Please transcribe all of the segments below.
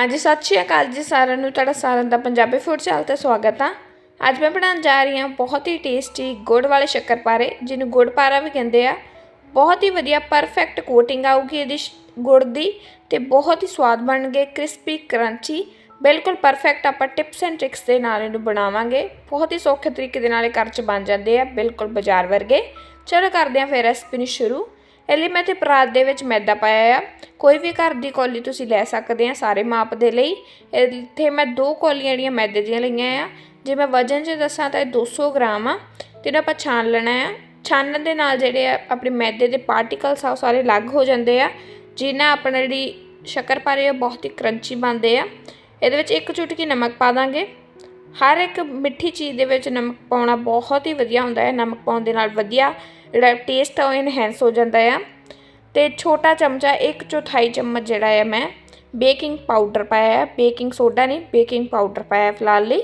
ਹਾਂਜੀ, ਸਤਿ ਸ਼੍ਰੀ ਅਕਾਲ ਜੀ ਸਾਰਿਆਂ ਨੂੰ, ਤੁਹਾਡਾ ਸਾਰਿਆਂ ਦਾ ਪੰਜਾਬੀ ਫੂਡ ਚੈਨਲ ਤੇ ਸਵਾਗਤ ਆ। ਅੱਜ ਮੈਂ ਬਣਾਉਣ ਜਾ ਰਹੀ ਹਾਂ ਬਹੁਤ ਹੀ ਟੇਸਟੀ ਗੁੜ ਵਾਲੇ ਸ਼ੱਕਰਪਾਰੇ ਜਿਹਨੂੰ ਗੁੜ ਪਾਰਾ ਵੀ ਕਹਿੰਦੇ ਆ। ਬਹੁਤ ਹੀ ਵਧੀਆ ਪਰਫੈਕਟ ਕੋਟਿੰਗ ਆਊਗੀ ਇਹਦੀ ਸ਼- ਗੁੜ ਦੀ ਤੇ ਬਹੁਤ ਹੀ ਸਵਾਦ ਬਣਨਗੇ ਕ੍ਰਿਸਪੀ ਕਰੰਚੀ ਬਿਲਕੁਲ ਪਰਫੈਕਟ ਆਪਾਂ ਟਿਪਸ ਐਂਡ ਟ੍ਰਿਕਸ ਦੇ ਨਾਲ ਇਹਨੂੰ ਬਣਾਵਾਂਗੇ। ਬਹੁਤ ਹੀ ਸੌਖੇ ਤਰੀਕੇ ਦੇ ਨਾਲ ਇਹ ਘਰ 'ਚ ਬਣ ਜਾਂਦੇ ਆ, ਬਿਲਕੁਲ ਬਾਜ਼ਾਰ ਵਰਗੇ। ਚਲੋ ਕਰਦੇ ਹਾਂ ਫਿਰ ਰੈਸਪੀ ਨੂੰ ਸ਼ੁਰੂ। ਇਹ ਲਈ ਮੈਂ ਇੱਥੇ ਪਰਾਤ ਦੇ ਵਿੱਚ ਮੈਦਾ ਪਾਇਆ ਆ। ਕੋਈ ਵੀ ਘਰ ਦੀ ਕੌਲੀ ਤੁਸੀਂ ਲੈ ਸਕਦੇ ਆ ਸਾਰੇ ਮਾਪ ਦੇ ਲਈ। ਇੱਥੇ ਮੈਂ ਦੋ ਕੌਲੀਆਂ ਜਿਹੜੀਆਂ ਮੈਦੇ ਦੀਆਂ ਲਈਆਂ ਆ। ਜੇ ਮੈਂ ਵਜਨ 'ਚ ਦੱਸਾਂ ਤਾਂ ਇਹ 200 ਗ੍ਰਾਮ ਆ। ਤੇ ਇਹਨੂੰ ਆਪਾਂ ਛਾਣ ਲੈਣਾ ਆ। ਛਾਣਨ ਦੇ ਨਾਲ ਜਿਹੜੇ ਆ ਆਪਣੇ ਮੈਦੇ ਦੇ ਪਾਰਟੀਕਲਸ ਆ ਉਹ ਸਾਰੇ ਅਲੱਗ ਹੋ ਜਾਂਦੇ ਆ। ਜਿੰਨਾ ਆਪਣਾ ਜਿਹੜੀ ਸ਼ੱਕਰਪਾਰੇ ਆ ਬਹੁਤ ਹੀ ਕਰੰਚੀ ਬਣਦੇ ਆ। ਇਹਦੇ ਵਿੱਚ ਇੱਕ ਚੁਟਕੀ ਨਮਕ ਪਾ ਦਾਂਗੇ। ਹਰ ਇੱਕ ਮਿੱਠੀ ਚੀਜ਼ ਦੇ ਵਿੱਚ ਨਮਕ ਪਾਉਣਾ ਬਹੁਤ ਹੀ ਵਧੀਆ ਹੁੰਦਾ ਹੈ। ਨਮਕ ਪਾਉਣ ਦੇ ਨਾਲ ਵਧੀਆ ਜਿਹੜਾ ਟੇਸਟ ਆ ਉਹ ਇਨਹੈਂਸ ਹੋ ਜਾਂਦਾ ਆ। ਤੇ ਛੋਟਾ ਚਮਚਾ, ਇੱਕ ਚੌਥਾਈ ਚਮਚ ਜਿਹੜਾ ਆ ਮੈਂ ਬੇਕਿੰਗ ਪਾਊਡਰ ਪਾਇਆ ਹੈ ਬੇਕਿੰਗ ਸੋਡਾ ਨਹੀਂ ਬੇਕਿੰਗ ਪਾਊਡਰ ਪਾਇਆ ਫਿਲਹਾਲ ਲਈ।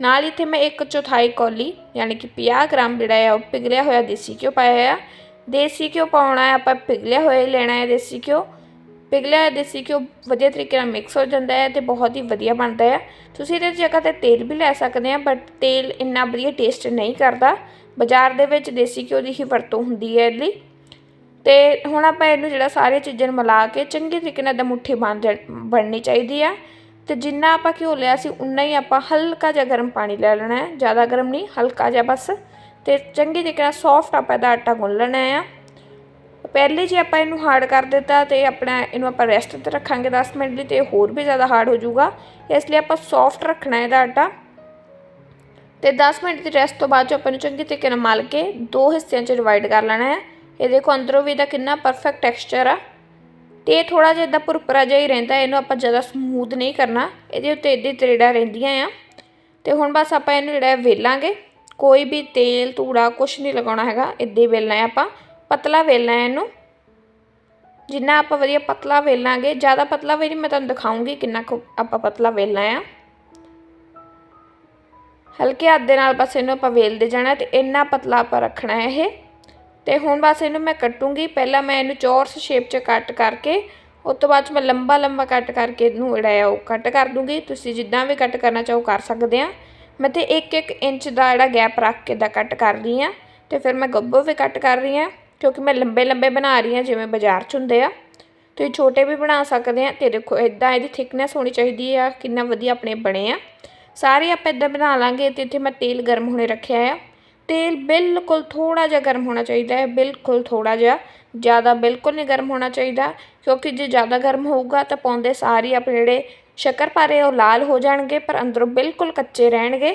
ਨਾਲ ਇੱਥੇ ਮੈਂ ਇੱਕ ਚੌਥਾਈ ਕੌਲੀ, ਯਾਨੀ ਕਿ 50 ਗ੍ਰਾਮ ਜਿਹੜਾ ਆ, ਉਹ ਪਿਘਲਿਆ ਹੋਇਆ ਦੇਸੀ ਘਿਓ ਪਾਇਆ ਆ। ਦੇਸੀ ਘਿਓ ਪਾਉਣਾ ਹੈ ਆਪਾਂ ਪਿਘਲਿਆ ਹੋਇਆ ਹੀ ਲੈਣਾ ਹੈ ਦੇਸੀ ਘਿਓ। ਪਿਘਲਿਆ ਹੋਇਆ ਦੇਸੀ ਘਿਓ ਵਧੀਆ ਤਰੀਕੇ ਨਾਲ ਮਿਕਸ ਹੋ ਜਾਂਦਾ ਹੈ ਤੇ ਬਹੁਤ ਹੀ ਵਧੀਆ ਬਣਦਾ ਹੈ ਤੁਸੀਂ ਇਹਦੇ ਜਗ੍ਹਾ ਤੇ ਤੇਲ ਵੀ ਲੈ ਸਕਦੇ ਆ ਬਟ ਤੇਲ ਇੰਨਾ ਵਧੀਆ ਟੇਸਟ ਨਹੀਂ ਕਰਦਾ। ਬਾਜ਼ਾਰ ਦੇ ਵਿੱਚ ਦੇਸੀ ਘਿਓ ਦੀ ਹੀ ਵਰਤੋਂ ਹੁੰਦੀ ਹੈ ਇਹਦੀ। ਲਈ ਤੇ ਹੁਣ ਆਪਾਂ ਇਹਨੂੰ ਜਿਹੜਾ ਸਾਰੇ ਚੀਜ਼ਾਂ ਨੂੰ ਮਿਲਾ ਕੇ ਚੰਗੇ ਤਰੀਕੇ ਨਾਲ ਦਾ ਮੁੱਠੀ ਬਣ ਜਾ- ਬਣਨੀ ਚਾਹੀਦੀ ਆ। ਤੇ ਜਿੰਨਾ ਆਪਾਂ ਘਿਓ ਲਿਆ ਸੀ, ਉਨਾ ਹੀ ਆਪਾਂ ਹਲਕਾ ਜਿਹਾ ਗਰਮ ਪਾਣੀ ਲੈ ਲੈਣਾ ਹੈ। ਜ਼ਿਆਦਾ ਗਰਮ ਨਹੀਂ, ਹਲਕਾ ਜਿਹਾ ਬਸ। ਤੇ ਚੰਗੀ ਤਰੀਕੇ ਨਾਲ ਸੌਫਟ ਆਪਾਂ ਇਹਦਾ ਆਟਾ ਗੁੰਨ ਲੈਣਾ ਆ। ਪਹਿਲੇ ਜੇ ਆਪਾਂ ਇਹਨੂੰ ਹਾਰਡ ਕਰ ਦਿੱਤਾ ਤੇ ਆਪਣਾ ਇਹਨੂੰ ਆਪਾਂ ਰੈਸਟ ਤੇ ਰੱਖਾਂਗੇ 10 ਮਿੰਟ ਲਈ ਤੇ ਹੋਰ ਵੀ ਜ਼ਿਆਦਾ ਹਾਰਡ ਹੋ ਜਾਊਗਾ। ਇਸ ਲਈ ਆਪਾਂ ਸੌਫਟ ਰੱਖਣਾ ਇਹਦਾ ਆਟਾ। ਤੇ 10 ਮਿੰਟ ਦੀ ਰੈਸਟ ਤੋਂ ਬਾਅਦ ਜੋ ਆਪਾਂ ਨੂੰ ਚੰਗੀ ਤਰੀਕੇ ਨਾਲ ਮਲ ਕੇ ਦੋ ਹਿੱਸਿਆਂ 'ਚ ਡਿਵਾਈਡ ਕਰ ਲੈਣਾ ਹੈ। ਇਹ ਦੇਖੋ ਅੰਦਰੋਂ ਵੀ ਇਹਦਾ ਕਿੰਨਾ ਪਰਫੈਕਟ ਟੈਕਸਚਰ ਆ। ਤੇ ਇਹ ਥੋੜਾ ਜਿਹਾ ਇਦਾਂ ਭੁਰਪਰਾ ਜਿਹਾ ਹੀ ਰਹਿੰਦਾ ਇਹਨੂੰ ਆਪਾਂ ਜ਼ਿਆਦਾ ਸਮੂਥ ਨਹੀਂ ਕਰਨਾ। ਇਹਦੇ ਉੱਤੇ ਇੱਦੀ ਤਰੇੜਾਂ ਰਹਿੰਦੀਆਂ ਆ। ਤੇ ਹੁਣ ਬਸ ਆਪਾਂ ਇਹਨੂੰ ਜਿਹੜਾ ਹੈ ਵੇਲਾਂਗੇ। ਕੋਈ ਵੀ ਤੇਲ ਧੂੜਾ ਕੁਝ ਨਹੀਂ ਲਗਾਉਣਾ ਹੈਗਾ ਇੱਦਾਂ ਹੀ ਵੇਲਣਾ ਹੈ ਆਪਾਂ। ਪਤਲਾ ਵੇਲਣਾ ਹੈ ਇਹਨੂੰ। ਜਿੰਨਾ ਆਪਾਂ ਵਧੀਆ ਪਤਲਾ ਵੇਲਾਂਗੇ, ਜ਼ਿਆਦਾ ਪਤਲਾ ਵੀ ਨਹੀਂ, ਮੈਂ ਤੁਹਾਨੂੰ ਦਿਖਾਉਂਗੀ ਕਿੰਨਾ ਕੁ ਆਪਾਂ ਪਤਲਾ ਵੇਲਣਾ ਆ। ਹਲਕੇ ਹੱਥ ਦੇ ਨਾਲ ਬਸ ਇਹਨੂੰ ਆਪਾਂ ਵੇਲਦੇ ਜਾਣਾ ਤੇ ਇੰਨਾ ਪਤਲਾ ਆਪਾਂ ਰੱਖਣਾ ਹੈ ਇਹ। ਤੇ ਹੁਣ ਬਸ ਇਹਨੂੰ ਮੈਂ ਕੱਟੂੰਗੀ। ਪਹਿਲਾਂ ਮੈਂ ਇਹਨੂੰ ਚੌਰਸ ਸ਼ੇਪ 'ਚ ਕੱਟ ਕਰਕੇ, ਉਸ ਤੋਂ ਬਾਅਦ 'ਚ ਮੈਂ ਲੰਬਾ ਲੰਬਾ ਕੱਟ ਕਰਕੇ ਇਹਨੂੰ ਜਿਹੜਾ ਹੈ ਉਹ ਕੱਟ ਕਰ ਦੂੰਗੀ। ਤੁਸੀਂ ਜਿੱਦਾਂ ਵੀ ਕੱਟ ਕਰਨਾ ਚਾਹੋ ਕਰ ਸਕਦੇ ਆ। ਮੈਂ ਤੇ 1-1 ਇੰਚ ਦਾ ਜਿਹੜਾ ਗੈਪ ਰੱਖ ਕੇ ਦਾ ਕੱਟ ਕਰ ਰਹੀ ਆ। ਤੇ ਫਿਰ ਮੈਂ ਗੱਬੋ ਵੀ ਕੱਟ ਕਰ ਰਹੀ ਆ, ਕਿਉਂਕਿ ਮੈਂ ਲੰਬੇ ਲੰਬੇ ਬਣਾ ਰਹੀ ਆ, ਜਿਵੇਂ ਬਾਜ਼ਾਰ 'ਚ ਹੁੰਦੇ ਆ। ਤੁਸੀਂ ਛੋਟੇ ਵੀ ਬਣਾ ਸਕਦੇ ਆ ਤੇ ਦੇਖੋ ਇਦਾਂ ਇਹਦੀ ਥਿਕਨੈਸ ਹੋਣੀ ਚਾਹੀਦੀ ਆ, ਕਿੰਨਾ ਵਧੀਆ ਆਪਣੇ ਬਣੇ ਆ। ਸਾਰੇ ਆਪਾਂ ਇਦਾਂ ਬਣਾ ਲਾਂਗੇ ਤੇ ਇੱਥੇ ਮੈਂ ਤੇਲ ਗਰਮ ਹੋਣੇ ਰੱਖਿਆ ਆ। ਤੇਲ ਬਿਲਕੁਲ ਥੋੜਾ ਜਿਹਾ ਗਰਮ ਹੋਣਾ ਚਾਹੀਦਾ ਹੈ, ਬਿਲਕੁਲ ਥੋੜਾ ਜਿਹਾ। ਜ਼ਿਆਦਾ ਬਿਲਕੁਲ ਨਹੀਂ ਗਰਮ ਹੋਣਾ ਚਾਹੀਦਾ, ਕਿਉਂਕਿ ਜੇ ਜ਼ਿਆਦਾ ਗਰਮ ਹੋਊਗਾ ਤਾਂ ਪਾਉਂਦੇ ਸਾਰੇ ਆਪਣੇ ਜਿਹੜੇ ਸ਼ੱਕਰਪਾਰੇ ਉਹ ਲਾਲ ਹੋ ਜਾਣਗੇ, ਪਰ ਅੰਦਰੋਂ ਬਿਲਕੁਲ ਕੱਚੇ ਰਹਿਣਗੇ।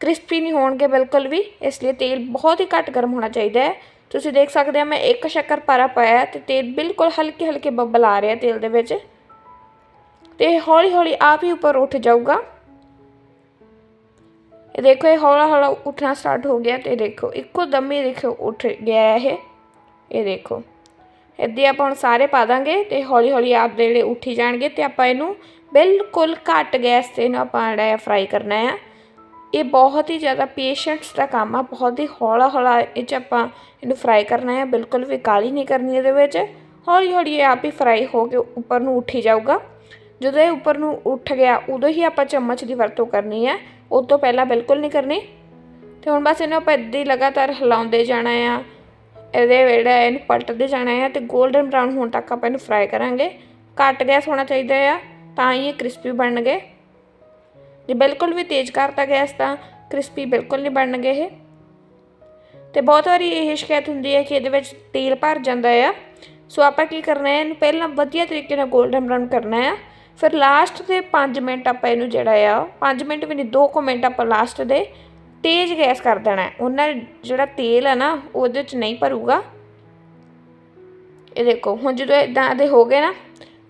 ਕ੍ਰਿਸਪੀ ਨਹੀਂ ਹੋਣਗੇ ਬਿਲਕੁਲ ਵੀ, ਇਸ ਲਈ ਤੇਲ ਬਹੁਤ ਹੀ ਘੱਟ ਗਰਮ ਹੋਣਾ ਚਾਹੀਦਾ ਹੈ। ਤੁਸੀਂ ਦੇਖ ਸਕਦੇ ਆ ਮੈਂ ਇੱਕ ਸ਼ੱਕਰਪਾਰਾ ਪਾਇਆ ਤੇ ਤੇਲ ਬਿਲਕੁਲ ਹਲਕੇ ਹਲਕੇ ਬੱਬਲ ਆ ਰਿਹਾ ਤੇਲ ਦੇ ਵਿੱਚ। ਤੇ ਹੌਲੀ ਹੌਲੀ ਆਪ ਹੀ ਉੱਪਰ ਉੱਠ ਜਾਊਗਾ। ਇਹ ਦੇਖੋ, ਇਹ ਹੌਲਾ ਹੌਲਾ ਉੱਠਣਾ ਸਟਾਰਟ ਹੋ ਗਿਆ ਤੇ ਦੇਖੋ, ਇੱਕੋ ਦਮ ਹੀ ਦੇਖੋ ਉੱਠ ਗਿਆ ਇਹ। ਇਹ ਦੇਖੋ, ਇੱਦਾਂ ਆਪਾਂ ਹੁਣ ਸਾਰੇ ਪਾ ਦਾਂਗੇ ਤੇ ਹੌਲੀ ਹੌਲੀ ਆਪਦੇ ਜਿਹੜੇ ਉੱਠੀ ਜਾਣਗੇ ਤੇ ਆਪਾਂ ਇਹਨੂੰ ਬਿਲਕੁਲ ਘੱਟ ਗੈਸ ਤੇ ਇਹਨੂੰ ਆਪਾਂ ਜਿਹੜਾ ਫਰਾਈ ਕਰਨਾ ਆ। ਇਹ ਬਹੁਤ ਹੀ ਜ਼ਿਆਦਾ ਪੇਸ਼ੈਂਟਸ ਦਾ ਕੰਮ ਆ, ਬਹੁਤ ਹੀ ਹੌਲਾ ਹੌਲਾ ਇਹ 'ਚ ਆਪਾਂ ਇਹਨੂੰ ਫਰਾਈ ਕਰਨਾ ਹੈ ਬਿਲਕੁਲ ਵੀ ਕਾਲੀ ਨਹੀਂ ਕਰਨੀ ਇਹਦੇ ਵਿੱਚ। ਹੌਲੀ ਹੌਲੀ ਇਹ ਆਪ ਹੀ ਫਰਾਈ ਹੋ ਕੇ ਉੱਪਰ ਨੂੰ ਉੱਠੀ ਜਾਊਗਾ। ਜਦੋਂ ਇਹ ਉੱਪਰ ਨੂੰ ਉੱਠ ਗਿਆ, ਉਦੋਂ ਹੀ ਆਪਾਂ ਚਮਚ ਦੀ ਵਰਤੋਂ ਕਰਨੀ ਹੈ ਉਸ ਤੋਂ ਪਹਿਲਾਂ ਬਿਲਕੁਲ ਨਹੀਂ ਕਰਨੀ। ਤੇ ਹੁਣ ਬਸ ਇਹਨੂੰ ਆਪਾਂ ਇੱਦਾਂ ਹੀ ਲਗਾਤਾਰ ਹਿਲਾਉਂਦੇ ਜਾਣਾ ਆ। ਇਹਦੇ ਜਿਹੜਾ ਇਹਨੂੰ ਪਲਟਦੇ ਜਾਣਾ ਆ ਤੇ 골ਡਨ ਬ੍ਰਾਊਨ ਹੋਣ ਤੱਕ ਆਪਾਂ ਇਹਨੂੰ ਫਰਾਈ ਕਰਾਂਗੇ। ਘੱਟ ਗੈਸ ਹੋਣਾ ਚਾਹੀਦਾ ਆ, ਤਾਂ ਹੀ ਇਹ ਕ੍ਰਿਸਪੀ ਬਣਨਗੇ। ਜੇ ਬਿਲਕੁਲ ਵੀ ਤੇਜ਼ ਕਰਤਾ ਗੈਸ ਤਾਂ ਕ੍ਰਿਸਪੀ ਬਿਲਕੁਲ ਨਹੀਂ ਬਣਨਗੇ ਇਹ। ਤੇ ਬਹੁਤ ਵਾਰੀ ਇਹ ਸ਼ਿਕਾਇਤ ਹੁੰਦੀ ਹੈ ਕਿ ਇਹਦੇ ਵਿੱਚ ਤੇਲ ਭਰ ਜਾਂਦਾ ਆ। ਸੋ ਆਪਾਂ ਕੀ ਕਰਨਾ ਹੈ, ਇਹਨੂੰ ਪਹਿਲਾਂ ਵਧੀਆ ਤਰੀਕੇ ਨਾਲ 골ਡਨ ਬ੍ਰਾਊਨ ਕਰਨਾ ਆ। ਫਿਰ ਲਾਸਟ ਦੇ 5 ਮਿੰਟ ਆਪਾਂ ਇਹਨੂੰ ਜਿਹੜਾ ਆ 5 ਮਿੰਟ ਵੀ ਨਹੀਂ 2 ਕੁ ਮਿੰਟ ਆਪਾਂ ਲਾਸਟ ਦੇ ਤੇਜ਼ ਗੈਸ ਕਰ ਦੇਣਾ ਉਹਨਾਂ ਜਿਹੜਾ ਤੇਲ ਹੈ ਨਾ, ਉਹਦੇ ਚ ਨਹੀਂ ਭਰੂਗਾ। ਇਹ ਦੇਖੋ, ਹੁਣ ਜਦੋਂ ਇਦਾਂ ਦੇ ਹੋ ਗਏ ਨਾ,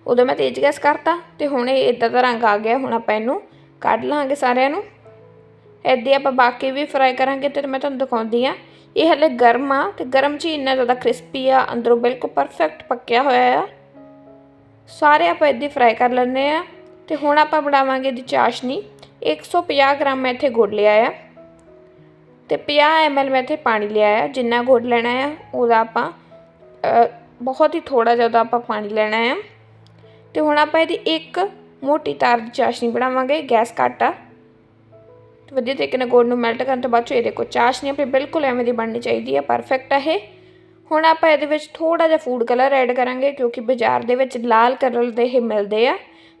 ਉਦੋਂ ਮੈਂ ਤੇਜ਼ ਗੈਸ ਕਰਤਾ ਤੇ ਹੁਣ ਇਹ ਇਦਾਂ ਦਾ ਰੰਗ ਆ ਗਿਆ, ਹੁਣ ਆਪਾਂ ਇਹਨੂੰ ਕੱਢ ਲਾਂਗੇ ਸਾਰਿਆਂ ਨੂੰ। ਇੱਦਾਂ ਆਪਾਂ ਬਾਕੀ ਵੀ ਫਰਾਈ ਕਰਾਂਗੇ ਤੇ ਮੈਂ ਤੁਹਾਨੂੰ ਦਿਖਾਉਂਦੀ ਆ ਇਹ ਹਲੇ ਗਰਮ ਆ ਤੇ ਗਰਮ 'ਚ ਹੀ ਇੰਨਾ ਜ਼ਿਆਦਾ ਕ੍ਰਿਸਪੀ ਆ, ਅੰਦਰੋਂ ਬਿਲਕੁਲ ਪਰਫੈਕਟ ਪੱਕਿਆ ਹੋਇਆ ਆ। ਸਾਰੇ ਆਪਾਂ ਇੱਦਾਂ ਫਰਾਈ ਕਰ ਲੈਂਦੇ ਆ ਤੇ ਹੁਣ ਆਪਾਂ ਬਣਾਵਾਂਗੇ ਇਹਦੀ ਚਾਸ਼ਨੀ। 150 ਗ੍ਰਾਮ ਮੈਂ ਇੱਥੇ ਗੁੜ ਲਿਆ ਆ ਤੇ 50 ml ਮੈਂ ਇੱਥੇ ਪਾਣੀ ਲਿਆ ਆ। ਜਿੰਨਾ ਗੁੜ ਲੈਣਾ ਆ, ਉਹਦਾ ਆਪਾਂ ਬਹੁਤ ਹੀ ਥੋੜਾ ਜਿਹਾ ਉਹਦਾ ਆਪਾਂ ਪਾਣੀ ਲੈਣਾ ਆ। ਤੇ ਹੁਣ ਆਪਾਂ ਇਹਦੀ ਇੱਕ ਮੋਟੀ ਤਾਰ ਦੀ ਚਾਸ਼ਨੀ ਬਣਾਵਾਂਗੇ, ਗੈਸ ਘੱਟ। ਆ ਤੇ ਵਧੀਆ ਤਰੀਕੇ ਨਾਲ ਗੁੜ ਨੂੰ ਮੈਲਟ ਕਰਨ ਤੋਂ ਬਾਅਦ 'ਚੋਂ ਇਹਦੇ ਦੇਖੋ ਚਾਸ਼ਨੀ ਆਪਣੀ ਬਿਲਕੁਲ ਐਵੇਂ ਦੀ ਬਣਨੀ ਚਾਹੀਦੀ ਹੈ ਪਰਫੈਕਟ ਆ ਇਹ। ਹੁਣ ਆਪਾਂ ਇਹਦੇ ਵਿੱਚ ਥੋੜਾ ਜਿਹਾ ਫੂਡ ਕਲਰ ਐਡ ਕਰਾਂਗੇ ਕਿਉਂਕਿ ਬਾਜ਼ਾਰ ਦੇ ਵਿੱਚ ਲਾਲ ਕਲਰ ਦੇ ਇਹ ਮਿਲਦੇ ਆ।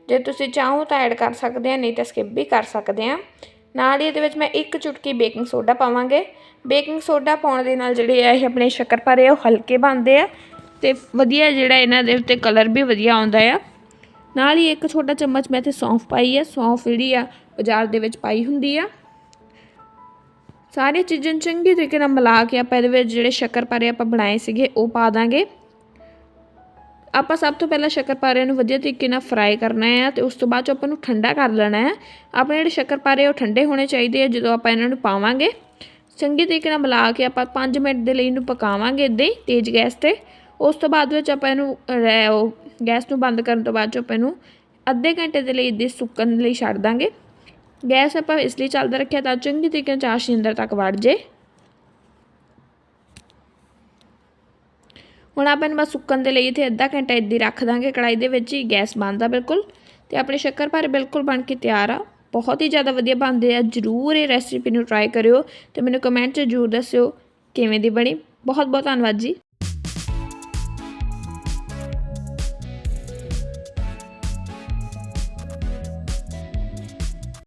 ਜੇ ਤੁਸੀਂ ਚਾਹੋ ਤਾਂ ਐਡ ਕਰ ਸਕਦੇ ਆ, ਨਹੀਂ ਤਾਂ ਸਕਿਪ ਵੀ ਕਰ ਸਕਦੇ ਆ। ਨਾਲ ਹੀ ਇਹਦੇ ਵਿੱਚ ਮੈਂ ਇੱਕ ਚੁਟਕੀ ਬੇਕਿੰਗ ਸੋਡਾ ਪਾਵਾਂਗੇ। ਬੇਕਿੰਗ ਸੋਡਾ ਪਾਉਣ ਦੇ ਨਾਲ ਜਿਹੜੇ ਆ ਇਹ ਆਪਣੇ ਸ਼ੱਕਰਪਾਰੇ ਉਹ ਹਲਕੇ ਬਣਦੇ ਆ ਤੇ ਵਧੀਆ ਜਿਹੜਾ ਇਹਨਾਂ ਦੇ ਉੱਤੇ ਕਲਰ ਵੀ ਵਧੀਆ ਆਉਂਦਾ ਆ। ਨਾਲ ਹੀ ਇੱਕ ਛੋਟਾ ਚਮਚ ਮੈਂ ਇੱਥੇ ਸੌਂਫ ਪਾਈ ਆ, ਸੌਂਫ ਜਿਹੜੀ ਆ ਬਾਜ਼ਾਰ ਦੇ ਵਿੱਚ ਪਾਈ ਹੁੰਦੀ ਆ। ਸਾਰੀਆਂ ਚੀਜ਼ਾਂ ਨੂੰ ਚੰਗੀ ਤਰੀਕੇ ਨਾਲ ਮਿਲਾ ਕੇ ਆਪਾਂ ਇਹਦੇ ਵਿੱਚ ਜਿਹੜੇ ਸ਼ੱਕਰਪਾਰੇ ਆਪਾਂ ਬਣਾਏ ਸੀਗੇ, ਉਹ ਪਾ ਦਾਂਗੇ। ਆਪਾਂ ਸਭ ਤੋਂ ਪਹਿਲਾਂ ਸ਼ੱਕਰਪਾਰੇ ਨੂੰ ਵਧੀਆ ਤਰੀਕੇ ਨਾਲ ਫਰਾਈ ਕਰਨਾ ਹੈ ਤੇ ਉਸ ਤੋਂ ਬਾਅਦ ਚ ਆਪਾਂ ਨੂੰ ਠੰਡਾ ਕਰ ਲੈਣਾ ਹੈ। ਆਪਣੇ ਜਿਹੜੇ ਸ਼ੱਕਰਪਾਰੇ ਉਹ ਠੰਡੇ ਹੋਣੇ ਚਾਹੀਦੇ ਆ, ਜਦੋਂ ਆਪਾਂ ਇਹਨਾਂ ਨੂੰ ਪਾਵਾਂਗੇ। ਚੰਗੀ ਤਰੀਕੇ ਨਾਲ ਮਿਲਾ ਕੇ ਆਪਾਂ 5 ਮਿੰਟ ਦੇ ਲਈ ਇਹਨੂੰ ਪਕਾਵਾਂਗੇ ਇੱਦਾਂ ਹੀ, ਤੇਜ਼ ਗੈਸ ਤੇ। ਉਸ ਤੋਂ ਬਾਅਦ ਵਿੱਚ ਆਪਾਂ ਇਹਨੂੰ ਉਹ ਗੈਸ ਨੂੰ ਬੰਦ ਕਰਨ ਤੋਂ ਬਾਅਦ ਚ ਆਪਾਂ ਇਹਨੂੰ ਅੱਧੇ ਘੰਟੇ ਦੇ ਲਈ ਇੱਦਾਂ ਸੁੱਕਣ ਲਈ ਛੱਡ ਦਾਂਗੇ। ਗੈਸ ਆਪਾਂ ਇਸ ਲਈ ਚੱਲਦਾ ਰੱਖਿਆ ਤਾਂ ਚੰਗੀ ਤਰੀਕੇ ਨਾਲ ਚਾਸ਼ਨੀ ਅੰਦਰ ਤੱਕ ਵੜ ਜੇ। ਹੁਣ ਆਪਾਂ ਇਹਨੂੰ ਬਸ ਸੁੱਕਣ ਦੇ ਲਈ ਇੱਥੇ ਅੱਧਾ ਘੰਟਾ ਇੱਦਾਂ ਹੀ ਰੱਖ ਦਾਂਗੇ ਕੜਾਈ ਦੇ ਵਿੱਚ ਹੀ ਗੈਸ ਬੰਦ ਆ ਬਿਲਕੁਲ। ਤੇ ਆਪਣੇ ਸ਼ੱਕਰ ਭਰ ਬਿਲਕੁਲ ਬਣ ਕੇ ਤਿਆਰ ਆ। ਬਹੁਤ ਹੀ ਜ਼ਿਆਦਾ ਵਧੀਆ ਬਣਦੇ ਆ, ਜਰੂਰ ਇਹ ਰੈਸਿਪੀ ਨੂੰ ਟਰਾਈ ਕਰਿਓ ਤੇ ਮੈਨੂੰ ਕਮੈਂਟ 'ਚ ਜਰੂਰ ਦੱਸਿਓ ਕਿਵੇਂ ਦੀ ਬਣੀ। ਬਹੁਤ ਬਹੁਤ ਧੰਨਵਾਦ ਜੀ।